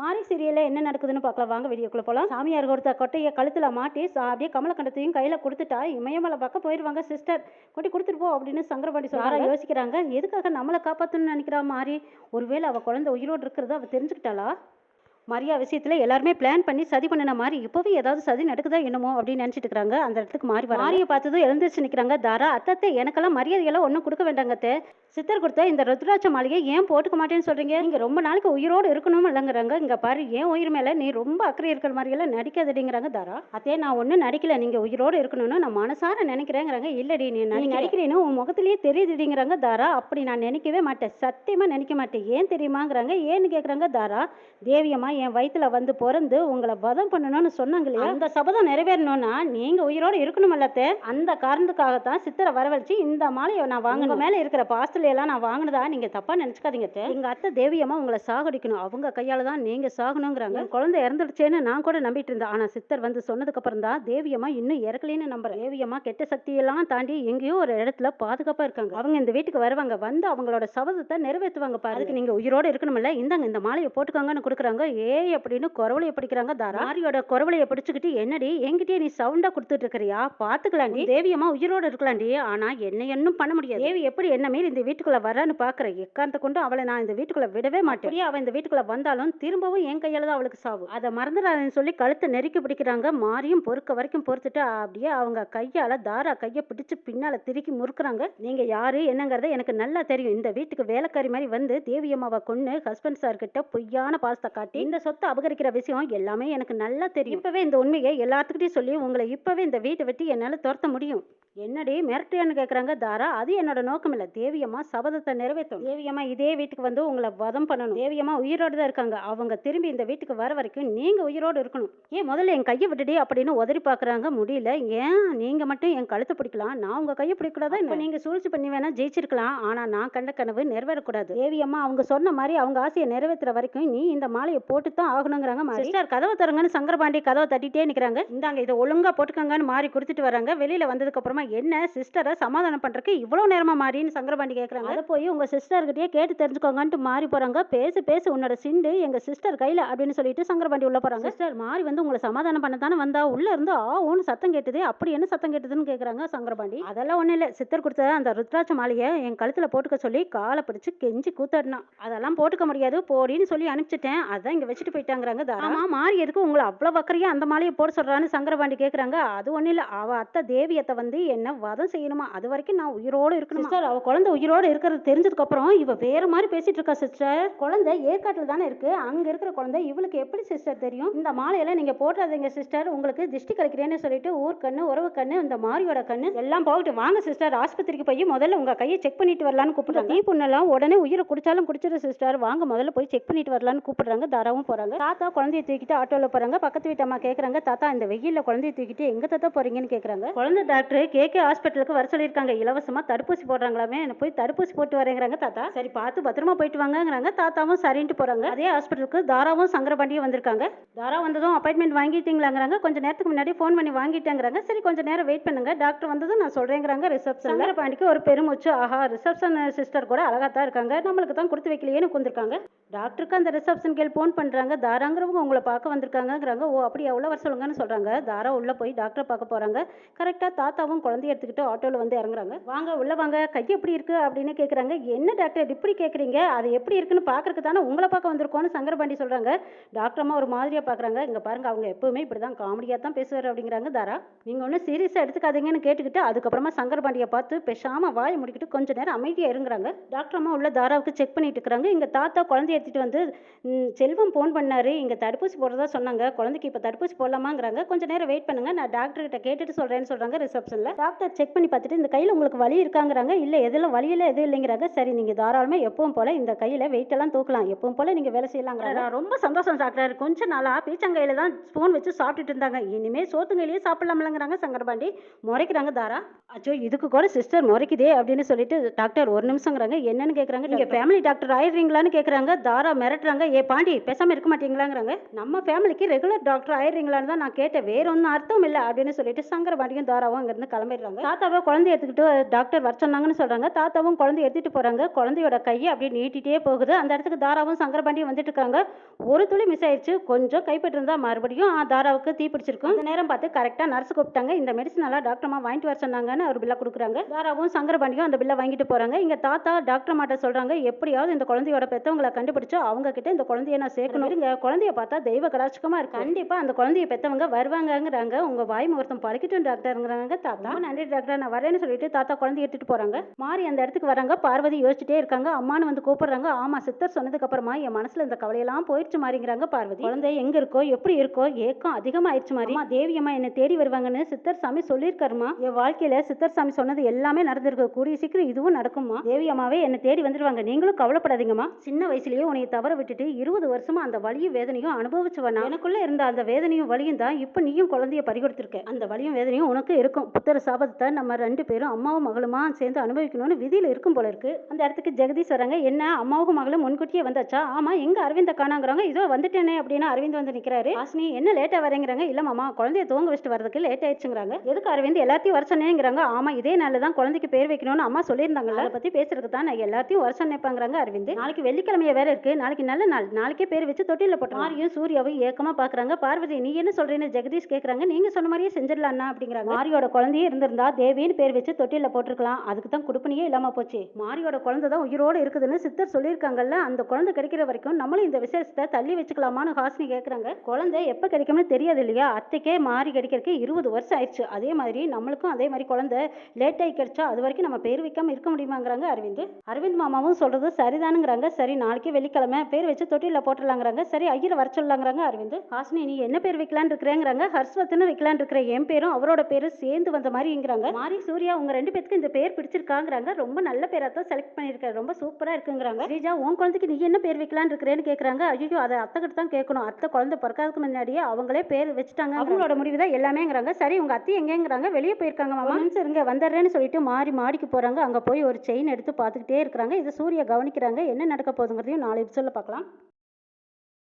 மாரி சீரியல்ல என்ன நடக்குதுன்னு பார்க்கலாம். வாங்க வீடியோக்குள்ள போலாம். சாமியார் கொடுத்த கொட்டையை கழுத்துல மாட்டி சா- அப்படியே கமலக்கண்டத்தையும் கையில கொடுத்துட்டா இமயமலை பக்கம் போயிருவாங்க சிஸ்டர் கொட்டி கொடுத்துட்டு போ அப்படின்னு சங்கரபாண்டி சொல்றாங்க. யோசிக்கிறாங்க? எதுக்காக நம்மளை காப்பாத்தணும்னு நினைக்கிறா மாறி ஒருவேளை அவ குழந்தை உயிரோடு இருக்கிறத அவ தெரிஞ்சுக்கிட்டாளா? மரியா விஷயத்துல எல்லாருமே பிளான் பண்ணி சதி பண்ணின மாதிரி இப்போவே ஏதாவது சதி நடக்குதா என்னமோ அப்படின்னு நினைச்சிட்டு இருக்காங்க அந்த இடத்துக்கு மாறி வர மாரியை பார்த்ததும் எழுந்திருச்சு நிக்கிறாங்க. தாரா அத்தத்தை எனக்கெல்லாம் மரியாதையெல்லாம் ஒன்றும் கொடுக்க வேண்டாங்க சித்தர் கொடுத்த இந்த ருத்ராட்ச மாளிகை ஏன் போட்டுக்க மாட்டேன்னு சொல்றீங்க? நீங்க ரொம்ப நாளைக்கு உயிரோடு இருக்கணும் இல்லைங்கிறாங்க இங்க பாரு ஏன் உயிர் மேல நீ ரொம்ப அக்கறை இருக்கிற மாதிரி எல்லாம் நடிக்காதடிங்கிறாங்க தாரா. அத்தே நான் ஒன்றும் நடிக்கல. நீங்க உயிரோடு இருக்கணும்னு நான் மனசார நினைக்கிறேங்கிறாங்க. இல்லடி நீ நடி- நடிக்கிறேன்னு உன் முகத்திலேயே தெரியுதுடிங்கிறாங்க தாரா. அப்படி நான் நினைக்கவே மாட்டேன். சத்தியமா நினைக்க மாட்டேன். ஏன் தெரியுமாங்கிறாங்க. ஏன்னு கேக்குறாங்க தாரா. தேவியம்மா என் வயித்துல வந்து பிறந்து உங்களை வதம் பண்ணணும்னு சொன்னாங்க இல்லையா? அந்த சபதம் நிறைவேறணும்னா நீங்க உயிரோட இருக்கணும் அல்லத்தே. அந்த காரணத்துக்காகத்தான் சித்தரை வரவழைச்சு இந்த மாலையை நான் வாங்கின மேல இருக்கிற பாஸ்துல எல்லாம் நான் வாங்கினதா நீங்க தப்பா நினைச்சுக்காதீங்க. எங்க அத்தை தேவியம்மா உங்களை சாகடிக்கணும். அவங்க கையால தான் நீங்க சாகணுங்கிறாங்க. குழந்தை இறந்துடுச்சேன்னு நான் கூட நம்பிட்டு இருந்தேன். ஆனா சித்தர் வந்து சொன்னதுக்கு அப்புறம் தான் தேவியம்மா இன்னும் இறக்கலைன்னு நம்புறேன். தேவியம்மா கெட்ட சக்தியெல்லாம் தாண்டி எங்கேயோ ஒரு இடத்துல பாதுகாப்பா இருக்காங்க. அவங்க இந்த வீட்டுக்கு வருவாங்க. வந்து அவங்களோட சபதத்தை நிறைவேற்றுவாங்க பாரு அதுக்கு நீங்க உயிரோட இருக்கணும்ல. இந்தாங்க இந்த மாலையை போட்டுக்கோங்கன்னு கொடுக்குறாங்க. ஏய் அப்படின்னு குறவளைய பிடிக்கிறாங்க தாரா. மாரியோட குறவளைய பிடிச்சுக்கிட்டு என்னடி என்கிட்டயே நீ சவுண்டா கொடுத்துட்டு இருக்கிறியா பாத்துக்கலாண்டி தேவியம்மா உயிரோட இருக்கலாண்டி ஆனா என்ன இன்னும் பண்ண முடியாது. தேவி எப்படி என்ன மீறி இந்த வீட்டுக்குள்ள வரான்னு பாக்குறேன் எக்காரணத்தை கொண்டு அவளை நான் இந்த வீட்டுக்குள்ள விடவே மாட்டேன். அவ இந்த வீட்டுக்குள்ள வந்தாலும் திரும்பவும் என் கையால தான் அவளுக்கு சாவு. அதை மறந்துடாதுன்னு சொல்லி கழுத்தை நெருக்கி பிடிக்கிறாங்க. மாரியும் பொறுக்க வரைக்கும் பொறுத்துட்டு அப்படியே அவங்க கையால தாரா கையை பிடிச்சு பின்னால திருக்கி முறுக்குறாங்க. நீங்க யாரு? என்னங்கறத எனக்கு நல்லா தெரியும். இந்த வீட்டுக்கு வேலைக்காரி மாதிரி வந்து தேவியம்மாவை கொன்னு ஹஸ்பண்ட் சார் கிட்ட பொய்யான பாசத்தை காட்டி இந்த சொத்தை அபகரிக்கிற விஷயம் எல்லாமே எனக்கு நல்லா தெரியும். இப்பவே இந்த உண்மையை எல்லாத்துக்கிட்டையும் சொல்லி உங்களை இப்பவே இந்த வீட்டை விட்டு என்னால துரத்த முடியும். என்னடி மிரட்டியான்னு கேக்குறாங்க. தாரா அது என்னோட நோக்கம் இல்ல தேவியம்மா சபதத்தை நிறைவேற்றும் தேவியம்மா இதே வீட்டுக்கு வந்து உங்களை வதம் பண்ணணும். தேவியம்மா உயிரோடு தான் இருக்காங்க. அவங்க திரும்பி இந்த வீட்டுக்கு வர வரைக்கும் நீங்க உயிரோடு இருக்கணும். ஏன் முதல்ல என் கையை விட்டுடி அப்படின்னு உதறி பாக்குறாங்க. முடியல. ஏன்? நீங்க மட்டும் என் கழுத்தை பிடிக்கலாம். நான் உங்க கையை பிடிக்கூடாதா என்ன? நீங்க சூழ்ச்சி பண்ணி வேணா ஜெயிச்சிருக்கலாம். ஆனா நான் கண்ட கனவு நிறைவேறக்கூடாது. தேவியம்மா அவங்க சொன்ன மாதிரி அவங்க ஆசையை நிறைவேற்றுற வரைக்கும் நீ இந்த மாலையை போட்டு தான் ஆகணுங்கிறாங்க சிஸ்டர் கதவை தரங்கன்னு சங்கரபாண்டி கதவை தட்டிட்டே நிக்கிறாங்க. இந்தாங்க இதை ஒழுங்கா போட்டுக்கோங்கன்னு மாறி கொடுத்துட்டு வராங்க. வெளியில வந்ததுக்கு அப்புறமா என்ன சிஸ்டரை சமாதானம் பண்றதுக்கு இவ்வளவு நேரமா மாறின்னு சங்கரபாண்டி கேக்குறாங்க? அதை போய் உங்க சிஸ்டர் கிட்டயே கேட்டு தெரிஞ்சுக்கோங்கன்ட்டு மாறி போறாங்க. பேசு பேசு உன்னோட சிண்டு எங்க சிஸ்டர் கையில அப்படின்னு சொல்லிட்டு சங்கரபாண்டி உள்ள போறாங்க. சிஸ்டர் மாறி வந்து உங்களை சமாதானம் பண்ண தானே வந்தா? உள்ள இருந்து ஆ ஊன்னு சத்தம் கேட்டது அப்படி என்ன சத்தம் கேட்டதுன்னு கேக்குறாங்க சங்கரபாண்டி? அதெல்லாம் ஒண்ணும் இல்ல. சித்தர் கொடுத்த அந்த ருத்ராட்ச மாலையை என் கழுத்துல போட்டுக்க சொல்லி காலை பிடிச்சு கெஞ்சி கூத்தாடினான் அதெல்லாம் போட்டுக்க முடியாது. போடின்னு சொல்லி அனுப்பிச்சிட்டேன். அதான் இங்க வச்சுட்டு போயிட்டாங்கிறாங்க தாரா. ஆமா மாறி எதுக்கு உங்களை அவ்வளவு வக்கறையா அந்த மாலையை போட சொல்றான்னு சங்கரபாண்டி கேக்குறாங்க. அது ஒண்ணும் இல்ல. அவ அத்தை தேவியத்தை வந்து என்ன வதம் செய்யணுமா? அது வரைக்கும் நான் உயிரோட இருக்கணும்? சிஸ்டர் அவ குழந்தை உயிரோட இருக்கிறது தெரிஞ்சதுக்கு அப்புறம் இவ வேற மாதிரி பேசிட்டு இருக்கா சிஸ்டர் குழந்தை ஏற்காட்டுல தானே இருக்கு. அங்க இருக்கிற குழந்தை இவளுக்கு எப்படி சிஸ்டர் தெரியும்? இந்த மாலையெல்லாம் நீங்க போட்டுறாதீங்க சிஸ்டர் உங்களுக்கு திஷ்டி கழிக்கிறேன்னு சொல்லிட்டு ஊர் கண்ணு உறவு கண்ணு இந்த மாரியோட கண்ணு எல்லாம் போயிட்டு வாங்க சிஸ்டர் ஆஸ்பத்திரிக்கு போய் முதல்ல உங்க கையை செக் பண்ணிட்டு வரலான்னு கூப்பிடுறாங்க. தீ புண்ணெல்லாம் உடனே உயிரை குடிச்சாலும் குடிச்சிரு சிஸ்டர் வாங்க முதல்ல போய் செக் பண்ணிட்டு வரலான்னு கூப்பிடுறாங்க. தாராவும் போறாங்க. தாத்தா குழந்தைய தூக்கிட்டு ஆட்டோல போறாங்க. பக்கத்து வீட்டு அம்மா கேக்குறாங்க. தாத்தா இந்த வெயில்ல குழந்தைய தூக்கிட்டு எங்க தாத்தா போறீங்கன்னு கேக்குறாங்க. குழந்தை டாக்டர் கேகே ஹாஸ்பிட்டலுக்கு வர சொல்லியிருக்காங்க. இலவசமாக தடுப்பூசி போடுறாங்களாமே. என்ன போய் தடுப்பூசி போட்டு வரேங்கிறாங்க தாத்தா. சரி பார்த்து பத்திரமா போயிட்டு வாங்கங்கிறாங்க. தாத்தாவும் சரின்ட்டு போகிறாங்க அதே ஹாஸ்பிட்டலுக்கு தாராவும் சங்கரபாண்டியும் வந்திருக்காங்க. தாரா வந்ததும் அப்பாயின்மெண்ட் வாங்கிட்டீங்களாங்கிறாங்க. கொஞ்சம் நேரத்துக்கு முன்னாடி ஃபோன் பண்ணி வாங்கிட்டேங்கிறாங்க. சரி கொஞ்சம் நேரம் வெயிட் பண்ணுங்க. டாக்டர் வந்ததும் நான் சொல்கிறேங்கிறாங்க ரிசப்ஷன் சங்கரபாண்டிக்கு ஒரு பெருமூச்சு. ஆஹா ரிசப்ஷன் சிஸ்டர் கூட அழகாக தான் இருக்காங்க. நம்மளுக்கு தான் கொடுத்து வைக்கலையேன்னு உட்காந்துருக்காங்க டாக்டருக்கு அந்த ரிசப்ஷன் கேள் ஃபோன் பண்ணுறாங்க தாராங்கிறவங்க உங்களை பார்க்க வந்திருக்காங்கங்கிறாங்க. ஓ அப்படி எவ்வளோ வர சொல்லுங்கன்னு சொல்கிறாங்க தாரா உள்ளே போய் டாக்டரை பார்க்க போகிறாங்க கரெக்டாக தாத்தாவும் குழந்தைய எடுத்துக்கிட்டு ஆட்டோவில் வந்து இறங்குறாங்க. வாங்க உள்ள வாங்க. கை எப்படி இருக்கு? அப்படின்னு கேட்குறாங்க என்ன டாக்டர் இப்படி கேட்குறீங்க அது எப்படி இருக்குன்னு பார்க்கறதுக்கு தானே உங்களை பார்க்க வந்திருக்கோம்னு சங்கரபாண்டி சொல்கிறாங்க டாக்டர் அம்மா ஒரு மாதிரியாக பார்க்குறாங்க இங்கே பாருங்க அவங்க எப்பவுமே இப்படிதான் காமெடியாக தான் பேசுவார் அப்படிங்கிறாங்க. தாரா நீங்கள் ஒன்றும் சீரியஸாக எடுத்துக்காதீங்கன்னு கேட்டுக்கிட்டு அதுக்கப்புறமா சங்கரபாண்டியை பார்த்து பேசாம வாயை முடிக்கிட்டு கொஞ்ச நேரம் அமைதியாக இருங்கிறாங்க டாக்டர் அம்மா உள்ள தாராவுக்கு செக் பண்ணிட்டு இருக்கிறாங்க இங்கே தாத்தா குழந்தைய எடுத்துகிட்டு வந்து செல்வம் ஃபோன் பண்ணார். இங்கே தடுப்பூசி போடுறதா சொன்னாங்க. குழந்தைக்கு இப்போ தடுப்பூசி போடலாமாங்கிறாங்க. கொஞ்ச நேரம் வெயிட் பண்ணுங்கள் நான் டாக்டர்கிட்ட கேட்டுட்டு சொல்கிறேன்னு சொல்கிறாங்க ரிசப்ஷனில். டாக்டர் செக் பண்ணி பார்த்துட்டு இந்த கையில உங்களுக்கு வலி இருக்காங்கிறாங்க இல்ல எதுல வலியில எதுவும் இல்லைங்கிறாங்க சரி நீங்க தாராளமா எப்பவும் போல இந்த கையில வெயிட் எல்லாம் தூக்கலாம் எப்பவும் போல நீங்க வேலை செய்யலாங்கிறாங்க. ரொம்ப சந்தோஷம் டாக்டர். கொஞ்ச நாளா பீச்சங்கையில தான் ஸ்பூன் வச்சு சாப்பிட்டுட்டு இருந்தாங்க. இனிமே சோத்துங்கையிலேயே சாப்பிடலாம்லங்கிறாங்க சங்கரபாண்டி. முறைக்கிறாங்க தாரா. அச்சோ இதுக்கு கூட சிஸ்டர் முறைக்குதே அப்படின்னு சொல்லிட்டு டாக்டர் ஒரு நிமிஷங்கிறாங்க. என்னன்னு கேக்குறாங்க நீங்க ஃபேமிலி டாக்டர் ஆயிடுறீங்களான்னு கேக்குறாங்க. தாரா மிரட்டுறாங்க. ஏ பாண்டி பேசாம பேசாம இருக்க மாட்டீங்களாங்கிறாங்க. நம்ம ஃபேமிலிக்கு ரெகுலர் டாக்டர் ஆயிடுறீங்களான்னு தான் நான் கேட்டேன். வேற ஒன்றும் அர்த்தம் இல்லை அப்படின்னு சொல்லிட்டு சங்கரபாண்டியும் தாராவும் அங்கேருந்து கிளம்பிடுறாங்க. தாத்தாவை குழந்தை எடுத்துக்கிட்டு டாக்டர் வர சொன்னாங்கன்னு சொல்றாங்க. தாத்தாவும் குழந்தை எடுத்துட்டு போறாங்க. குழந்தையோட கையை அப்படியே நீட்டிட்டே போகுது. அந்த இடத்துக்கு தாராவும் சங்கரபாண்டியும் வந்துட்டு இருக்காங்க. ஒரு துளி மிஸ் ஆயிடுச்சு கொஞ்சம் கைப்பற்றிருந்தா மறுபடியும் தாராவுக்கு தீ பிடிச்சிருக்கும். அந்த நேரம் பார்த்து கரெக்டாக நர்ஸ் கூப்பிட்டாங்க. இந்த மெடிசன் எல்லாம் டாக்டர்மா வாங்கிட்டு வர சொன்னாங்கன்னு ஒரு பில்லை கொடுக்குறாங்க. தாராவும் சங்கரபாண்டியும் அந்த பில்லை வாங்கிட்டு போறாங்க. இங்க தாத்தா டாக்டர் மாட்ட சொல்றாங்க. எப்படியாவது இந்த குழந்தையோட பெத்தவங்களை கண்டுபிடிச்சு அவங்க கிட்ட இந்த குழந்தைய நான் சேர்க்கணும். இங்க குழந்தைய பார்த்தா தெய்வ கடாட்சகமா இருக்கு. கண்டிப்பா அந்த குழந்தைய பெத்தவங்க வருவாங்கங்கிறாங்க. உங்க வாய் முகூர்த்தம் பழிக்கட்டும் டாக்டருங்கிறாங்க தாத்தா. நன்றி டாக்டர் நான் வரேன்னு சொல்லிட்டு தாத்தா குழந்தைய எடுத்துட்டு போறாங்க. மாறி அந்த இடத்துக்கு வராங்க. பார்வதி யோசிச்சுட்டே இருக்காங்க. அம்மானு வந்து கூப்பிடுறாங்க. ஆமா சித்தர் சொன்னதுக்கு அப்புறமா என் மனசுல இந்த கவலையெல்லாம் போயிடுச்சு மாறிங்கிறாங்க பார்வதி. குழந்தை எங்க இருக்கோ எப்படி இருக்கோ ஏக்கம் அதிகமாயிருச்சு மாதிரி அம்மா என்னை என்ன தேடி வருவாங்கன்னு சித்தர் சாமி சொல்லியிருக்காருமா? என் வாழ்க்கையில சித்தர் சாமி சொன்னது எல்லாமே நடந்திருக்கு. கூடிய சீக்கிரம் இதுவும் நடக்குமா தேவி அம்மாவே என்ன தேடி வந்துருவாங்க. நீங்களும் கவலைப்படாதீங்கம்மா. சின்ன வயசுலயே உன்னை தவற விட்டுட்டு இருபது வருஷமா அந்த வலியும் வேதனையும் அனுபவிச்சு வரணும் எனக்குள்ள இருந்த அந்த வேதனையும் வலியும் தான் இப்ப நீயும் குழந்தைய பறிகொடுத்திருக்க. அந்த வலியும் வேதனையும் உனக்கு இருக்கும். புத்தர சாபத்தை நம்ம ரெண்டு பேரும் அம்மாவும் மகளுமா சேர்ந்து அனுபவிக்கணும்னு விதியில் இருக்கும் போல இருக்கு. அந்த இடத்துக்கு ஜெகதீஷ் வராங்க என்ன? அம்மாவும் மகளும் முன்கூட்டியே வந்தாச்சா? ஆமா எங்க அரவிந்த காணாங்கிறாங்க இதோ வந்துட்டேனே அப்படின்னா அரவிந்த் வந்து நிக்கிறாரு. ஹாசினி என்ன லேட்டா வரேங்கிறாங்க இல்ல மாமா குழந்தைய தூங்க வச்சுட்டு வரதுக்கு லேட் ஆயிடுச்சுங்கிறாங்க. எதுக்கு அரவிந்த் எல்லாத்தையும் வர சொன்னேங்கிறாங்க? ஆமா இதே நாள் தான் குழந்தைக்கு பேர் வைக்கணும்னு அம்மா சொல்லியிருந்தாங்கல்ல. அதை பத்தி பேசுறதுக்கு தான் நான் எல்லாத்தையும் வர சொன்னேப்பாங்கிறாங்க அரவிந்த். நாளைக்கு வெள்ளிக்கிழமைய வேற இருக்கு. நாளைக்கு நல்ல நாள். நாளைக்கே பேர் வச்சு தொட்டில போட்டு மாரியும் சூர்யாவும் ஏக்கமா பாக்குறாங்க. பார்வதி நீ என்ன சொல்றேன்னு ஜெகதீஷ் கேக்குறாங்க. நீங்க சொன்ன மாதிரியே செஞ்சிடலாம்னா அப்படிங்கிறாங்க. மாரியோட குழந்தைய இருந்திருந்தா தேவின்னு பேர் வச்சு தொட்டில போட்டிருக்கலாம். அதுக்கு தான் குடுப்பனையே இல்லாமல் போச்சு. மாரியோட குழந்தை தான் உயிரோடு இருக்குதுன்னு சித்தர் சொல்லியிருக்காங்கல்ல அந்த குழந்தை கிடைக்கிற வரைக்கும் நம்மளும் இந்த விசேஷத்தை தள்ளி வச்சுக்கலாமான்னு ஹாசினி கேட்குறாங்க குழந்தை எப்போ கிடைக்கும்னு தெரியாது இல்லையா? அத்தைக்கே மாறி கிடைக்கிறதுக்கு இருபது வருஷம் ஆயிடுச்சு. அதே மாதிரி நம்மளுக்கும் அதே மாதிரி குழந்தை லேட்டாகி கிடைச்சா அது வரைக்கும் நம்ம பேர் வைக்காமல் இருக்க முடியுமாங்கிறாங்க அரவிந்த். அரவிந்த் மாமாவும் சொல்றது சரிதானுங்கிறாங்க. சரி நாளைக்கு வெள்ளிக்கிழமை பேர் வச்சு தொட்டியில் போட்டுடலாங்கிறாங்க. சரி ஐயரை வர சொல்லலாங்கிறாங்க அரவிந்த். ஹாசினி நீ என்ன பேர் வைக்கலான்னு இருக்கிறேங்கிறாங்க. ஹர்ஸ்வத்துன்னு வைக்கலான்னு இருக்கிற என் பேரும் அவரோட பேரும் சேர்ந்து வந்த மாரிங்கிறாங்க மாரி சூர்யா உங்க ரெண்டு பேத்துக்கு இந்த பேர் பிடிச்சிருக்காங்கிறாங்க. ரொம்ப நல்ல பேரா தான் செலக்ட் பண்ணிருக்காரு ரொம்ப சூப்பரா இருக்குங்கிறாங்க. ஸ்ரீஜா உன் குழந்தைக்கு நீ என்ன பேர் வைக்கலான்னு இருக்கிறேன்னு கேக்குறாங்க. ஐயோ அதை அத்தை கிட்ட தான் கேட்கணும். அத்தை குழந்தை பிறக்காதுக்கு முன்னாடியே அவங்களே பேர் வச்சுட்டாங்க. அவங்களோட முடிவு தான் எல்லாமேங்கிறாங்க. சரி உங்க அத்தை எங்கேங்கிறாங்க? வெளியே போயிருக்காங்க மாமா. இருங்க வந்துடுறேன்னு சொல்லிட்டு மாறி மாடிக்கு போறாங்க. அங்க போய் ஒரு செயின் எடுத்து பார்த்துக்கிட்டே இருக்கிறாங்க. இதை சூர்யா கவனிக்கிறாங்க. என்ன நடக்க போகுதுங்கிறதையும் நாளை சொல்ல பார்க்கலாம்.